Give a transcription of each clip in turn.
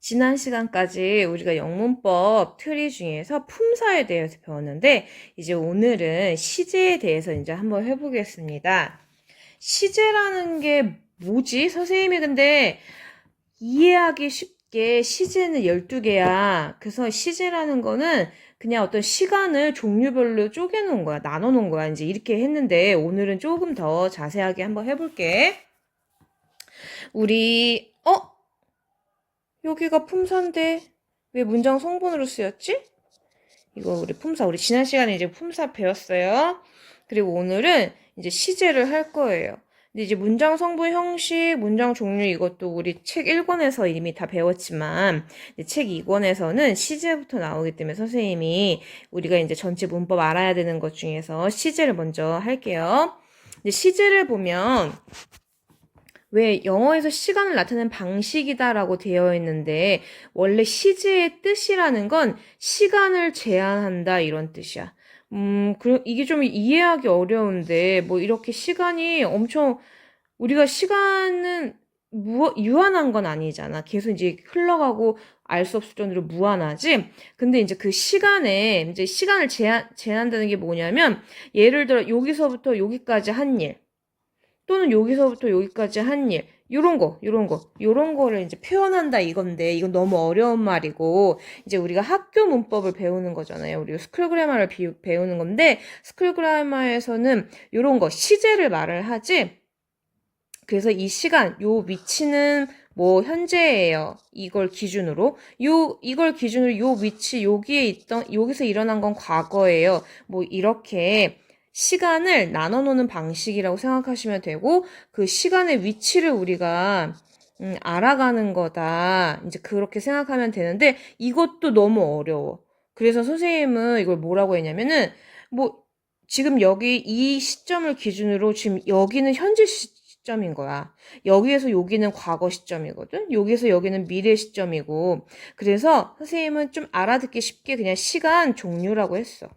지난 시간까지 우리가 영문법 트리 중에서 품사에 대해서 배웠는데 이제 오늘은 시제에 대해서 이제 한번 해보겠습니다. 시제라는 게 뭐지? 선생님이 근데 이해하기 쉽게 시제는 12개야. 그래서 시제라는 거는 그냥 어떤 시간을 종류별로 쪼개놓은 거야. 나눠놓은 거야. 이제 이렇게 했는데 오늘은 조금 더 자세하게 한번 해볼게. 우리, 어? 여기가 품사인데 왜 문장 성분으로 쓰였지? 이거 우리 품사, 우리 지난 시간에 이제 품사 배웠어요. 그리고 오늘은 이제 시제를 할 거예요. 근데 이제 문장 성분 형식, 문장 종류 이것도 우리 책 1권에서 이미 다 배웠지만 책 2권에서는 시제부터 나오기 때문에 선생님이 우리가 이제 전체 문법 알아야 되는 것 중에서 시제를 먼저 할게요. 이제 시제를 보면 왜 영어에서 시간을 나타내는 방식이다라고 되어 있는데 원래 시제의 뜻이라는 건 시간을 제한한다 이런 뜻이야. 음, 그 이게 좀 이해하기 어려운데 뭐 이렇게 시간이 엄청 우리가 시간은 무, 유한한 건 아니잖아. 계속 이제 흘러가고 알 수 없을 정도로 무한하지. 근데 이제 그 시간에 이제 시간을 제한 제한한다는 게 뭐냐면 예를 들어 여기서부터 여기까지 한 일. 또는 여기서부터 여기까지 한 일, 요런 거, 요런 거, 요런 거를 이제 표현한다 이건데, 이건 너무 어려운 말이고, 이제 우리가 학교 문법을 배우는 거잖아요. 우리가 스쿨 그래마를 비, 배우는 건데, 스쿨 그래마에서는 요런 거, 시제를 말을 하지, 그래서 이 시간, 요 위치는 뭐 현재예요. 이걸 기준으로 요 이걸 기준으로 요 위치 여기에 있던 여기서 일어난 건 과거예요. 뭐 이렇게 시간을 나눠 놓는 방식이라고 생각하시면 되고 그 시간의 위치를 우리가 음, 알아가는 거다. 이제 그렇게 생각하면 되는데 이것도 너무 어려워. 그래서 선생님은 이걸 뭐라고 했냐면은 뭐 지금 여기 이 시점을 기준으로 지금 여기는 현재 시점인 거야. 여기에서 여기는 과거 시점이거든. 여기에서 여기는 미래 시점이고. 그래서 선생님은 좀 알아듣기 쉽게 그냥 시간 종류라고 했어.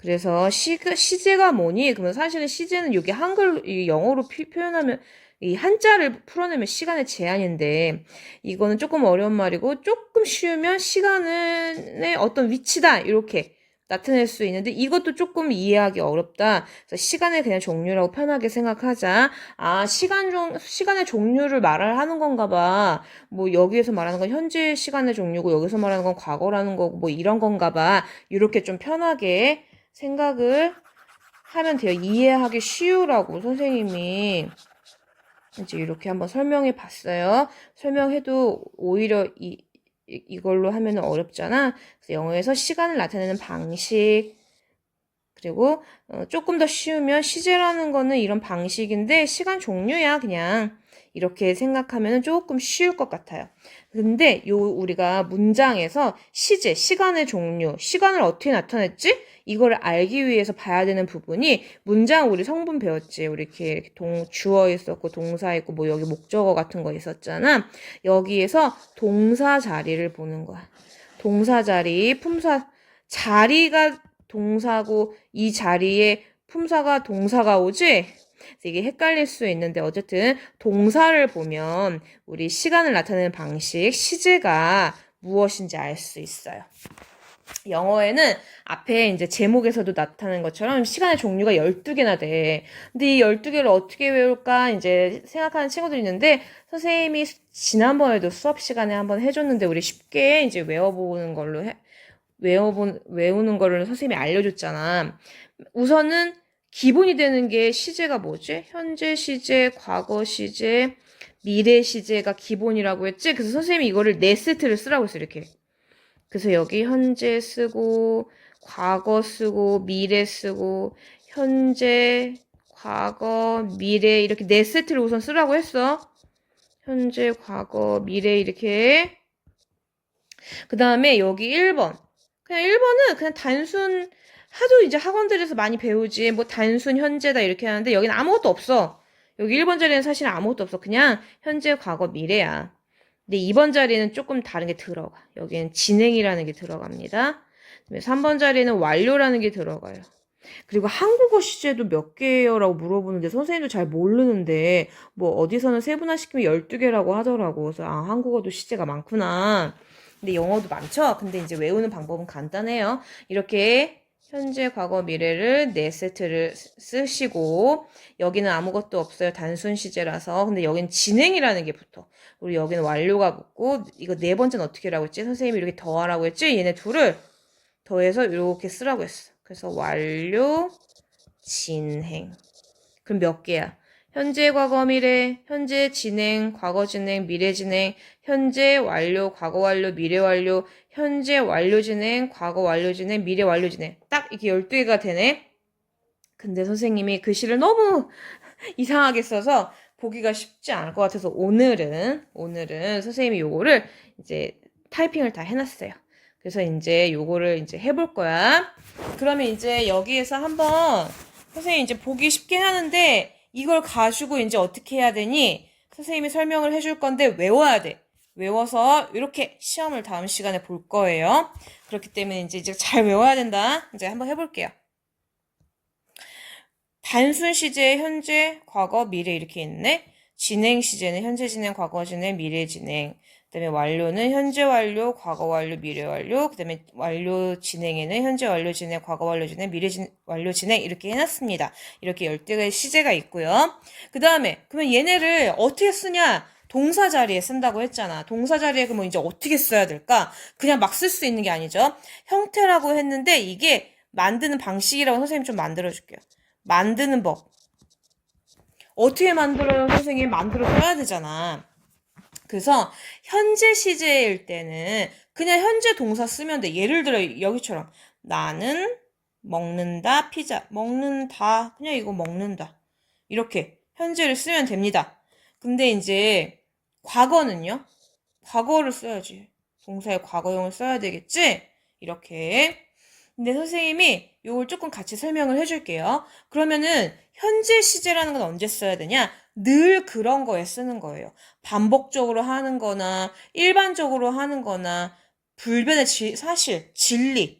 그래서 시, 시제가 뭐니? 그러면 사실은 시제는 여기 한글, 이 영어로 피, 표현하면 이 한자를 풀어내면 시간의 제한인데 이거는 조금 어려운 말이고 조금 쉬우면 시간의 어떤 위치다 이렇게 나타낼 수 있는데 이것도 조금 이해하기 어렵다. 그래서 시간의 그냥 종류라고 편하게 생각하자. 아 시간 종 시간의 종류를 말을 하는 건가 봐. 뭐 여기에서 말하는 건 현재 시간의 종류고 여기서 말하는 건 과거라는 거고 뭐 이런 건가 봐. 이렇게 좀 편하게 생각을 하면 돼요. 이해하기 쉬우라고 선생님이 이제 이렇게 한번 설명해 봤어요. 설명해도 오히려 이, 이걸로 하면 어렵잖아. 그래서 영어에서 시간을 나타내는 방식, 그리고 어, 조금 더 쉬우면 시제라는 거는 이런 방식인데 시간 종류야 그냥 이렇게 생각하면 조금 쉬울 것 같아요. 근데 요 우리가 문장에서 시제, 시간의 종류, 시간을 어떻게 나타냈지? 이걸 알기 위해서 봐야 되는 부분이 문장 우리 성분 배웠지. 우리 이렇게, 이렇게 동 주어 있었고 동사 있고 뭐 여기 목적어 같은 거 있었잖아. 여기에서 동사 자리를 보는 거야. 동사 자리, 품사 자리가 동사고 이 자리에 품사가 동사가 오지? 이게 헷갈릴 수 있는데 어쨌든 동사를 보면 우리 시간을 나타내는 방식, 시제가 무엇인지 알 수 있어요. 영어에는 앞에 이제 제목에서도 나타나는 것처럼 시간의 종류가 12개나 돼. 근데 이 12개를 어떻게 외울까 이제 생각하는 친구들이 있는데 선생님이 지난번에도 수업 시간에 한번 해줬는데 우리 쉽게 이제 외워보는 걸로 해, 외워본, 외우는 거를 선생님이 알려줬잖아. 우선은 기본이 되는 게 시제가 뭐지? 현재 시제, 과거 시제, 미래 시제가 기본이라고 했지? 그래서 선생님이 이거를 네 세트를 쓰라고 했어, 이렇게. 그래서 여기 현재 쓰고, 과거 쓰고, 미래 쓰고, 현재, 과거, 미래, 이렇게 네 세트를 우선 쓰라고 했어. 현재, 과거, 미래, 이렇게. 그 다음에 여기 1번. 그냥 1번은 그냥 단순, 하도 이제 학원들에서 많이 배우지, 뭐 단순 현재다 이렇게 하는데 여기는 아무것도 없어. 여기 1번 자리는 사실 아무것도 없어. 그냥 현재, 과거, 미래야. 근데 2번 자리는 조금 다른 게 들어가. 여기는 진행이라는 게 들어갑니다. 3번 자리는 완료라는 게 들어가요. 그리고 한국어 시제도 몇 개요라고 물어보는데 선생님도 잘 모르는데 뭐 어디서는 세분화시키면 12개라고 하더라고. 그래서 아, 한국어도 시제가 많구나. 근데 영어도 많죠? 근데 이제 외우는 방법은 간단해요. 이렇게 현재, 과거, 미래를 네 세트를 쓰- 쓰시고 여기는 아무것도 없어요. 단순 시제라서. 근데 여기는 진행이라는 게 붙어. 그리고 여기는 완료가 붙고 이거 네 번째는 어떻게 하라고 했지? 선생님이 이렇게 더하라고 했지? 얘네 둘을 더해서 이렇게 쓰라고 했어. 그래서 완료, 진행. 그럼 몇 개야? 현재, 과거, 미래, 현재, 진행, 과거, 진행, 미래, 진행, 현재, 완료, 과거, 완료, 미래, 완료, 현재, 완료, 진행, 과거, 완료, 진행, 미래, 완료, 진행. 딱 이렇게 12개가 되네? 근데 선생님이 글씨를 너무 이상하게 써서 보기가 쉽지 않을 것 같아서 오늘은, 오늘은 선생님이 요거를 이제 타이핑을 다 해놨어요. 그래서 이제 요거를 이제 해볼 거야. 그러면 이제 여기에서 한번 선생님 이제 보기 쉽게 하는데 이걸 가지고 이제 어떻게 해야 되니? 선생님이 설명을 해줄 건데 외워야 돼. 외워서 이렇게 시험을 다음 시간에 볼 거예요. 그렇기 때문에 이제 이제 잘 외워야 된다. 이제 한번 해볼게요. 단순 시제 현재, 과거, 미래 이렇게 있네. 진행 시제는 현재 진행, 과거 진행, 미래 진행. 그다음에 완료는 현재 완료, 과거 완료, 미래 완료. 그다음에 완료 진행에는 현재 완료 진행, 과거 완료 진행, 미래 진, 완료 진행 이렇게 해놨습니다. 이렇게 10개의 시제가 있고요. 그다음에 그러면 얘네를 어떻게 쓰냐? 동사 자리에 쓴다고 했잖아. 동사 자리에 그러면 이제 어떻게 써야 될까? 그냥 막 쓸 수 있는 게 아니죠. 형태라고 했는데 이게 만드는 방식이라고 선생님 좀 만들어 줄게요. 만드는 법. 어떻게 만들어요? 선생님 만들어 써야 되잖아. 그래서 현재 시제일 때는 그냥 현재 동사 쓰면 돼. 예를 들어 여기처럼 나는 먹는다 피자 먹는다 그냥 이거 먹는다 이렇게 현재를 쓰면 됩니다. 근데 이제 과거는요? 과거를 써야지. 동사의 과거형을 써야 되겠지? 이렇게. 근데 선생님이 요걸 조금 같이 설명을 해줄게요. 그러면은 현재 시제라는 건 언제 써야 되냐? 늘 그런 거에 쓰는 거예요. 반복적으로 하는 거나 일반적으로 하는 거나 불변의 지- 사실, 진리.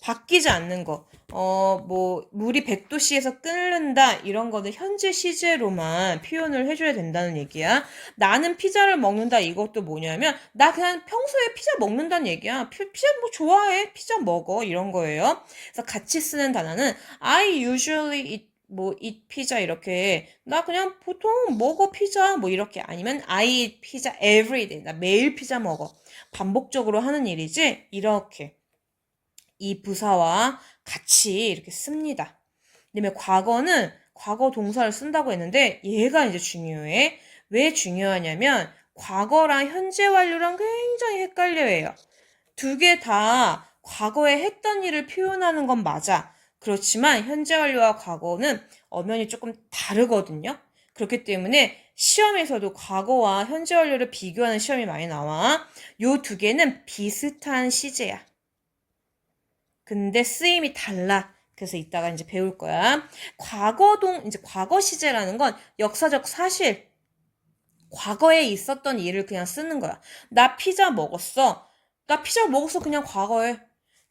바뀌지 않는 거. 어, 뭐, 물이 100도씨에서 끓는다, 이런 거는 현재 시제로만 표현을 해줘야 된다는 얘기야. 나는 피자를 먹는다, 이것도 뭐냐면, 나 그냥 평소에 피자 먹는다는 얘기야. 피, 피자 뭐 좋아해. 피자 먹어. 이런 거예요. 그래서 같이 쓰는 단어는, I usually eat, 뭐, eat 피자, 이렇게. 나 그냥 보통 먹어, 피자. 뭐, 이렇게. 아니면, I eat pizza every day. 나 매일 피자 먹어. 반복적으로 하는 일이지? 이렇게. 이 부사와 같이 이렇게 씁니다. 그다음에 과거는 과거 동사를 쓴다고 했는데 얘가 이제 중요해. 왜 중요하냐면 과거랑 현재 완료랑 굉장히 헷갈려해요. 두 개 다 과거에 했던 일을 표현하는 건 맞아. 그렇지만 현재 완료와 과거는 엄연히 조금 다르거든요. 그렇기 때문에 시험에서도 과거와 현재 완료를 비교하는 시험이 많이 나와. 요 두 개는 비슷한 시제야. 근데 쓰임이 달라. 그래서 이따가 이제 배울 거야. 과거동, 이제 과거 시제라는 건 역사적 사실. 과거에 있었던 일을 그냥 쓰는 거야. 나 피자 먹었어. 나 피자 먹었어. 그냥 과거에.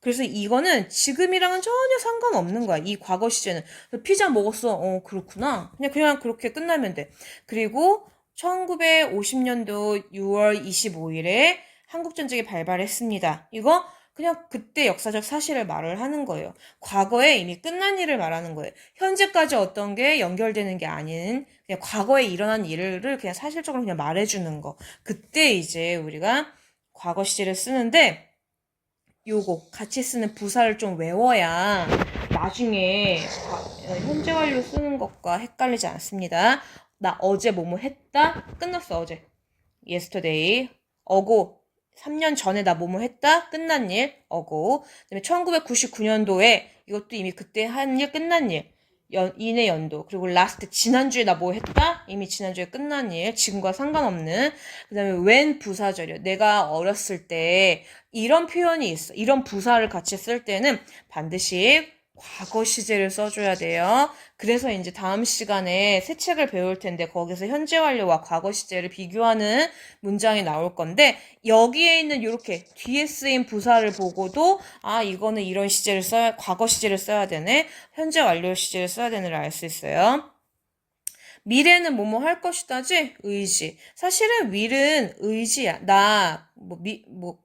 그래서 이거는 지금이랑은 전혀 상관없는 거야. 이 과거 시제는. 피자 먹었어. 어, 그렇구나. 그냥, 그냥 그렇게 끝나면 돼. 그리고 1950년도 6월 25일에 한국전쟁이 발발했습니다. 이거 그냥 그때 역사적 사실을 말을 하는 거예요. 과거에 이미 끝난 일을 말하는 거예요. 현재까지 어떤 게 연결되는 게 아닌 그냥 과거에 일어난 일을 그냥 사실적으로 그냥 말해주는 거. 그때 이제 우리가 과거 시제를 쓰는데 요거 같이 쓰는 부사를 좀 외워야 나중에 과- 어, 현재 완료 쓰는 것과 헷갈리지 않습니다. 나 어제 뭐뭐 했다? 끝났어 어제. yesterday. 어고 3년 전에 나 뭐뭐 했다? 끝난 일, 어고. 그다음에 1999년도에 이것도 이미 그때 한 일 끝난 일. 연, 이내 연도. 그리고 last 지난주에 나 뭐 했다? 이미 지난주에 끝난 일. 지금과 상관없는. 그다음에 when 부사절이요. 내가 어렸을 때 이런 표현이 있어. 이런 부사를 같이 쓸 때는 반드시 과거 시제를 써줘야 돼요. 그래서 이제 다음 시간에 새 책을 배울 텐데 거기서 현재 완료와 과거 시제를 비교하는 문장이 나올 건데 여기에 있는 이렇게 뒤에 쓰인 부사를 보고도 아 이거는 이런 시제를 써야 과거 시제를 써야 되네 현재 완료 시제를 써야 되는를 알 수 있어요. 미래는 뭐뭐 할 것이다지 의지. 사실은 will은 의지야. 나뭐 미 뭐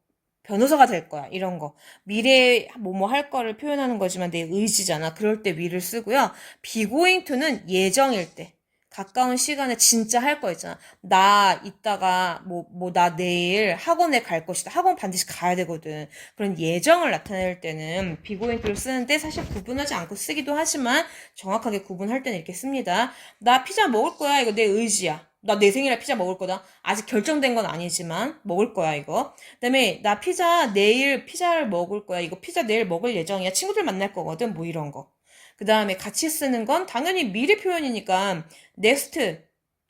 변호사가 될 거야. 이런 거. 미래에 뭐뭐 할 거를 표현하는 거지만 내 의지잖아. 그럴 때 will을 쓰고요. be going to는 예정일 때. 가까운 시간에 진짜 할 거 있잖아. 나 이따가 뭐 뭐 나 내일 학원에 갈 것이다. 학원 반드시 가야 되거든. 그런 예정을 나타낼 때는 to를 쓰는데 사실 구분하지 않고 쓰기도 하지만 정확하게 구분할 때는 이렇게 씁니다. 나 피자 먹을 거야. 이거 내 의지야. 나 내 생일에 피자 먹을 거다. 아직 결정된 건 아니지만 먹을 거야 이거. 그다음에 나 피자 내일 피자를 먹을 거야. 이거 피자 내일 먹을 예정이야. 친구들 만날 거거든. 뭐 이런 거. 그 다음에 같이 쓰는 건 당연히 미래 표현이니까 next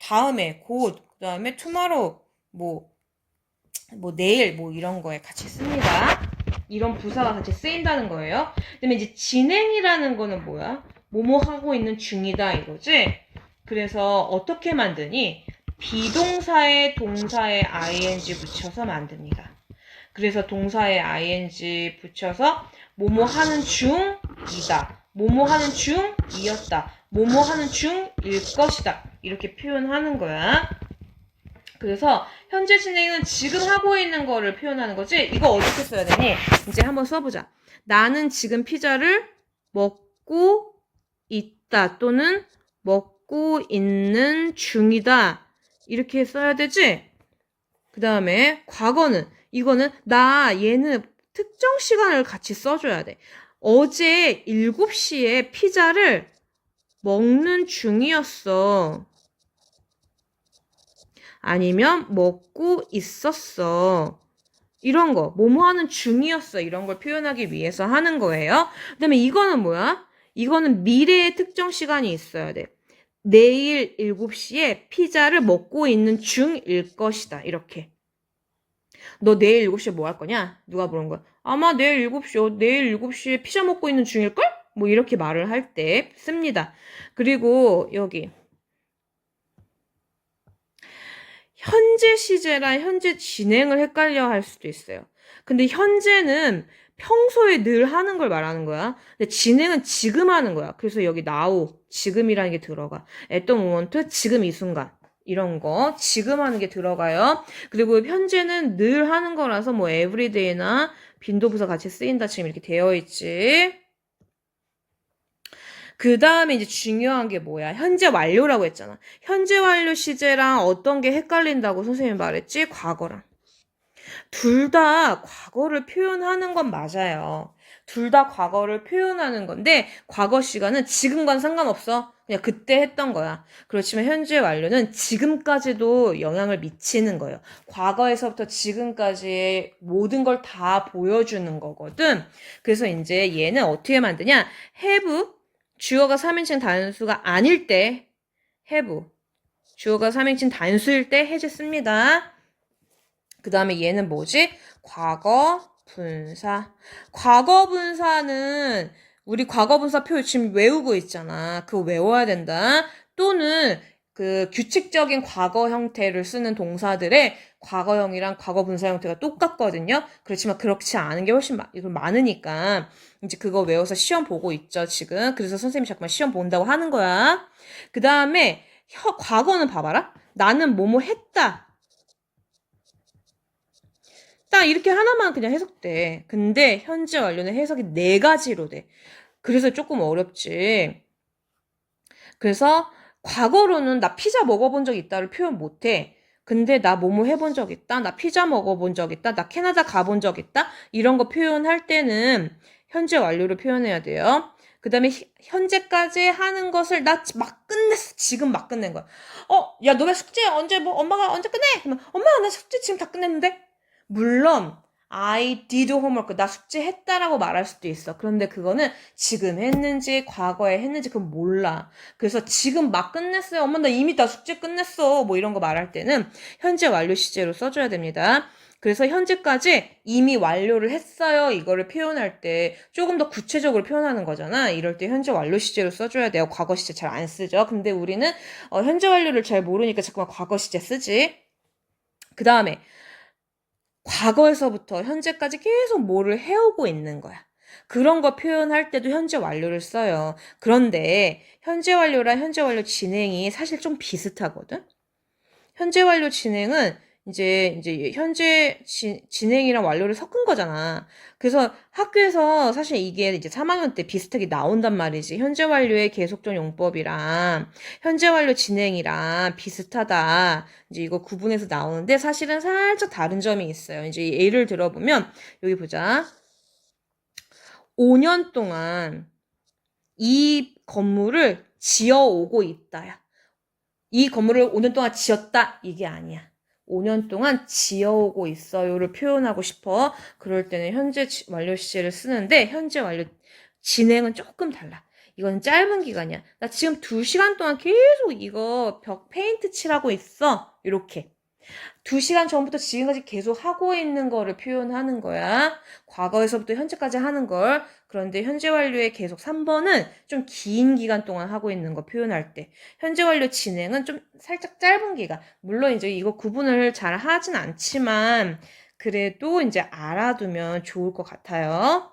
다음에 곧 그 다음에 tomorrow 뭐뭐 내일 뭐 이런 거에 같이 씁니다. 이런 부사가 같이 쓰인다는 거예요. 그다음에 이제 진행이라는 거는 뭐야? 뭐뭐 하고 있는 중이다 이거지. 그래서 어떻게 만드니? 비동사에 동사에 ing 붙여서 만듭니다. 그래서 동사에 ing 붙여서 뭐뭐 하는 중이다. 뭐뭐 하는 중이었다. 뭐뭐 하는 중일 것이다. 이렇게 표현하는 거야. 그래서 현재 진행은 지금 하고 있는 거를 표현하는 거지. 이거 어떻게 써야 되니? 이제 한번 써보자. 나는 지금 피자를 먹고 있다 또는 먹 고 있는 중이다. 이렇게 써야 되지? 그 다음에 과거는 이거는 나 얘는 특정 시간을 같이 써줘야 돼. 어제 7시에 피자를 먹는 중이었어. 아니면 먹고 있었어. 이런 거, 뭐뭐 하는 중이었어. 이런 걸 표현하기 위해서 하는 거예요. 그 다음에 이거는 뭐야? 이거는 미래의 특정 시간이 있어야 돼. 내일 7시에 피자를 먹고 있는 중일 것이다. 이렇게. 너 내일 7시에 뭐 할 거냐? 누가 물은 거야? 아마 내일 7시, 어, 내일 7시에 피자 먹고 있는 중일걸? 뭐 이렇게 말을 할 때 씁니다. 그리고 여기. 현재 시제랑 현재 진행을 헷갈려 할 수도 있어요. 근데 현재는 평소에 늘 하는 걸 말하는 거야. 근데 진행은 지금 하는 거야. 그래서 여기 now, 지금이라는 게 들어가. at the moment, 지금 이 순간. 이런 거 지금 하는 게 들어가요. 그리고 현재는 늘 하는 거라서 뭐 everyday나 빈도부사 같이 쓰인다 지금 이렇게 되어 있지. 그 다음에 이제 중요한 게 뭐야? 현재 완료라고 했잖아. 현재 완료 시제랑 어떤 게 헷갈린다고 선생님이 말했지? 과거랑. 둘 다 과거를 표현하는 건 맞아요. 둘 다 과거를 표현하는 건데 과거 시간은 지금과는 상관없어. 그냥 그때 했던 거야. 그렇지만 현재 완료는 지금까지도 영향을 미치는 거예요. 과거에서부터 지금까지의 모든 걸 다 보여주는 거거든. 그래서 이제 얘는 어떻게 만드냐? have 주어가 3인칭 단수가 아닐 때 have 주어가 3인칭 단수일 때 해제 씁니다. 그 다음에 얘는 뭐지? 과거 분사. 과거 분사는 우리 과거 분사 표 지금 외우고 있잖아. 그거 외워야 된다. 또는 그 규칙적인 과거 형태를 쓰는 동사들의 과거형이랑 과거 분사 형태가 똑같거든요. 그렇지만 그렇지 않은 게 훨씬 마, 많으니까 이제 그거 외워서 시험 보고 있죠, 지금. 그래서 선생님이 잠깐만 시험 본다고 하는 거야. 그 다음에 과거는 봐봐라. 나는 뭐뭐 했다. 딱 이렇게 하나만 그냥 해석돼. 근데 현재 완료는 해석이 네 가지로 돼. 그래서 조금 어렵지. 그래서 과거로는 나 피자 먹어본 적 있다를 표현 못해. 근데 나 뭐뭐 해본 적 있다. 나 피자 먹어본 적 있다. 나 캐나다 가본 적 있다. 이런 거 표현할 때는 현재 완료를 표현해야 돼요. 그 다음에 현재까지 하는 것을 나 막 끝냈어. 지금 막 끝낸 거야. 어, 야, 너네 숙제 언제 뭐 엄마가 언제 끝내? 그러면 엄마 나 숙제 지금 다 끝냈는데? 물론 I did homework. 나 숙제 했다라고 말할 수도 있어. 그런데 그거는 지금 했는지 과거에 했는지 그건 몰라. 그래서 지금 막 끝냈어요. 엄마 나 이미 다 숙제 끝냈어. 뭐 이런 거 말할 때는 현재 완료 시제로 써줘야 됩니다. 그래서 현재까지 이미 완료를 했어요. 이거를 표현할 때 조금 더 구체적으로 표현하는 거잖아. 이럴 때 현재 완료 시제로 써줘야 돼요. 과거 시제 잘 안 쓰죠. 근데 우리는 어, 현재 완료를 잘 모르니까 자꾸만 과거 시제 쓰지. 그 다음에 과거에서부터 현재까지 계속 뭐를 해오고 있는 거야. 그런 거 표현할 때도 현재 완료를 써요. 그런데 현재 완료랑 현재 완료 진행이 사실 좀 비슷하거든. 현재 완료 진행은 이제 이제 현재 지, 진행이랑 완료를 섞은 거잖아. 그래서 학교에서 사실 이게 이제 3학년 때 비슷하게 나온단 말이지. 현재 완료의 계속적 용법이랑 현재 완료 진행이랑 비슷하다. 이제 이거 구분해서 나오는데 사실은 살짝 다른 점이 있어요. 이제 예를 들어보면 여기 보자. 5년 동안 이 건물을 지어오고 있다야. 이 건물을 5년 동안 지었다. 이게 아니야. 5년 동안 지어오고 있어요를 표현하고 싶어. 그럴 때는 현재 지- 완료 시제를 쓰는데 현재 완료 진행은 조금 달라. 이건 짧은 기간이야. 나 지금 2시간 동안 계속 이거 벽 페인트 칠하고 있어. 이렇게. 2시간 전부터 지금까지 계속 하고 있는 거를 표현하는 거야. 과거에서부터 현재까지 하는 걸. 그런데 현재 완료의 계속 3번은 좀 긴 기간 동안 하고 있는 거 표현할 때. 현재 완료 진행은 좀 살짝 짧은 기간. 물론 이제 이거 구분을 잘 하진 않지만 그래도 이제 알아두면 좋을 것 같아요.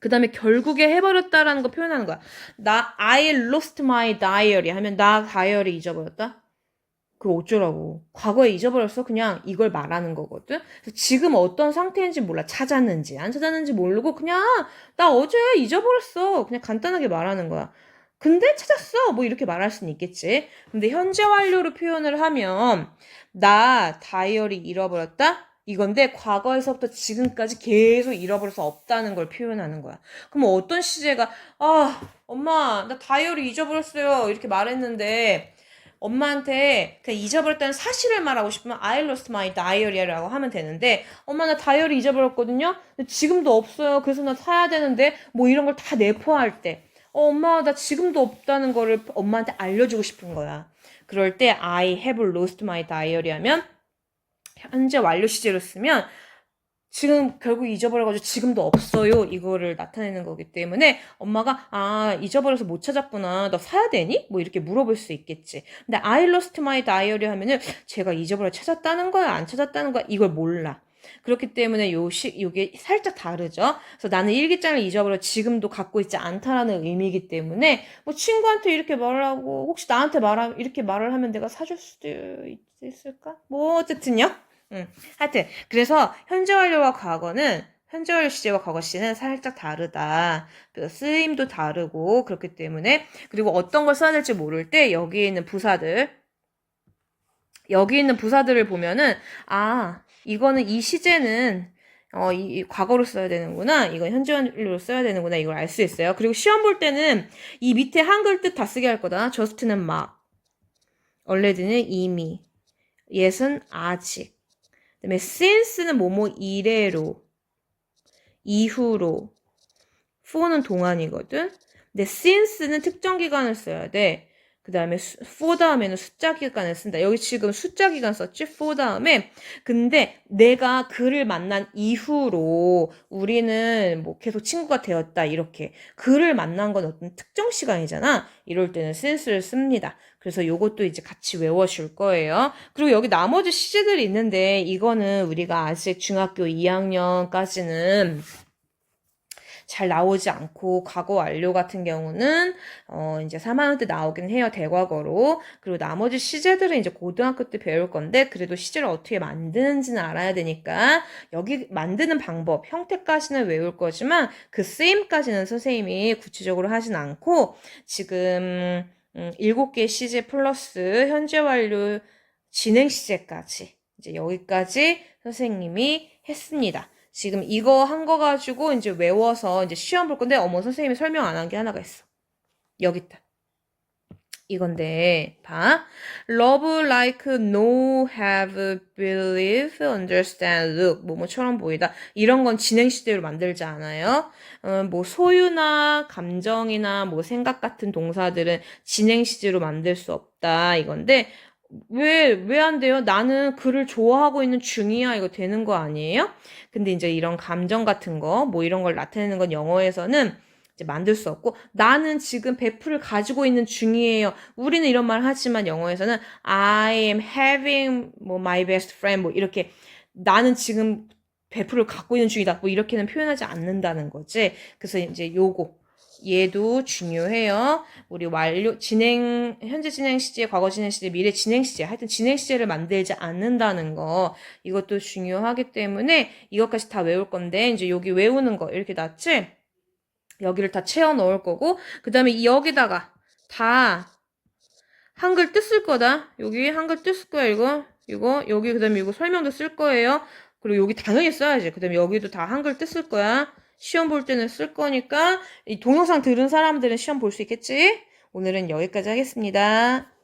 그 다음에 결국에 해버렸다라는 거 표현하는 거야. 나 I lost my diary 하면 나 다이어리 잊어버렸다? 그거 어쩌라고. 과거에 잊어버렸어? 그냥 이걸 말하는 거거든? 지금 어떤 상태인지 몰라. 찾았는지, 안 찾았는지 모르고 그냥 나 어제 잊어버렸어. 그냥 간단하게 말하는 거야. 근데 찾았어. 뭐 이렇게 말할 수는 있겠지. 근데 현재 완료로 표현을 하면 나 다이어리 잃어버렸다? 이건데 과거에서부터 지금까지 계속 잃어버려서 없다는 걸 표현하는 거야. 그럼 어떤 시제가 아 엄마 나 다이어리 잊어버렸어요 이렇게 말했는데 엄마한테 그냥 잊어버렸다는 사실을 말하고 싶으면 I lost my diary라고 하면 되는데 엄마 나 다이어리 잊어버렸거든요. 지금도 없어요. 그래서 나 사야 되는데 뭐 이런 걸 다 내포할 때 어, 엄마 나 지금도 없다는 거를 엄마한테 알려주고 싶은 거야. 그럴 때 I have lost my diary 하면 현재 완료 시제로 쓰면 지금 결국 잊어버려가지고 지금도 없어요. 이거를 나타내는 거기 때문에 엄마가 아 잊어버려서 못 찾았구나. 너 사야 되니? 뭐 이렇게 물어볼 수 있겠지. 근데 I lost my diary 하면은 제가 잊어버려 찾았다는 거야, 안 찾았다는 거야 이걸 몰라. 그렇기 때문에 요 시, 요게 살짝 다르죠. 그래서 나는 일기장을 잊어버려 지금도 갖고 있지 않다라는 의미이기 때문에 뭐 친구한테 이렇게 말을 하고 혹시 나한테 말하 이렇게 말을 하면 내가 사줄 수도 있, 있을까? 뭐 어쨌든요. 응. 하여튼 그래서 현재 완료와 과거는 현재 완료 시제와 과거 시제는 살짝 다르다. 그 쓰임도 다르고 그렇기 때문에 그리고 어떤 걸 써야 될지 모를 때 여기 있는 부사들 여기 있는 부사들을 보면은 아 이거는 이 시제는 어, 이, 이 과거로 써야 되는구나. 이건 현재 완료로 써야 되는구나. 이걸 알 수 있어요. 그리고 시험 볼 때는 이 밑에 한글 뜻 다 쓰게 할 거다. just는 막, already는 이미, yes은 아직, 그다음에 since는 뭐뭐 이래로, 이후로, for는 동안이거든. 근데 since는 특정 기간을 써야 돼. 그 다음에 for 다음에는 숫자 기간을 쓴다. 여기 지금 숫자 기간 썼지? for 다음에. 근데 내가 그를 만난 이후로 우리는 뭐 계속 친구가 되었다. 이렇게. 그를 만난 건 어떤 특정 시간이잖아. 이럴 때는 since를 씁니다. 그래서 요것도 이제 같이 외워줄 거예요. 그리고 여기 나머지 시제들이 있는데 이거는 우리가 아직 중학교 2학년까지는 잘 나오지 않고 과거 완료 같은 경우는 어 이제 3학년 때 나오긴 해요 대과거로 그리고 나머지 시제들은 이제 고등학교 때 배울 건데 그래도 시제를 어떻게 만드는지는 알아야 되니까 여기 만드는 방법 형태까지는 외울 거지만 그 쓰임까지는 선생님이 구체적으로 하진 않고 지금 음, 7개 시제 플러스 현재 완료 진행 시제까지 이제 여기까지 선생님이 했습니다. 지금 이거 한 거 가지고 이제 외워서 이제 시험 볼 건데 어머 선생님이 설명 안 한 게 하나가 있어. 여기 있다. 이건데 봐. love like know have believe understand look 뭐뭐처럼 보이다. 이런 건 진행 시제로 만들지 않아요. 어, 뭐 소유나 감정이나 뭐 생각 같은 동사들은 진행 시제로 만들 수 없다 이건데 왜, 왜 안 돼요? 나는 그를 좋아하고 있는 중이야. 이거 되는 거 아니에요? 근데 이제 이런 감정 같은 거, 뭐 이런 걸 나타내는 건 영어에서는 이제 만들 수 없고, 나는 지금 베프를 가지고 있는 중이에요. 우리는 이런 말 하지만 영어에서는 I am having 뭐 my best friend 뭐 이렇게 나는 지금 베프를 갖고 있는 중이다. 뭐 이렇게는 표현하지 않는다는 거지. 그래서 이제 요거 얘도 중요해요. 우리 완료 진행 현재 진행 시제, 과거 진행 시제, 미래 진행 시제 하여튼 진행 시제를 만들지 않는다는 거 이것도 중요하기 때문에 이것까지 다 외울 건데 이제 여기 외우는 거 이렇게 놨지? 여기를 다 채워 넣을 거고 그 다음에 여기다가 다 한글 뜻 쓸 거다. 여기 한글 뜻 쓸 거야 이거. 이거 여기 그 다음에 이거 설명도 쓸 거예요. 그리고 여기 당연히 써야지. 그 다음에 여기도 다 한글 뜻 쓸 거야. 시험 볼 때는 쓸 거니까 이 동영상 들은 사람들은 시험 볼 수 있겠지? 오늘은 여기까지 하겠습니다.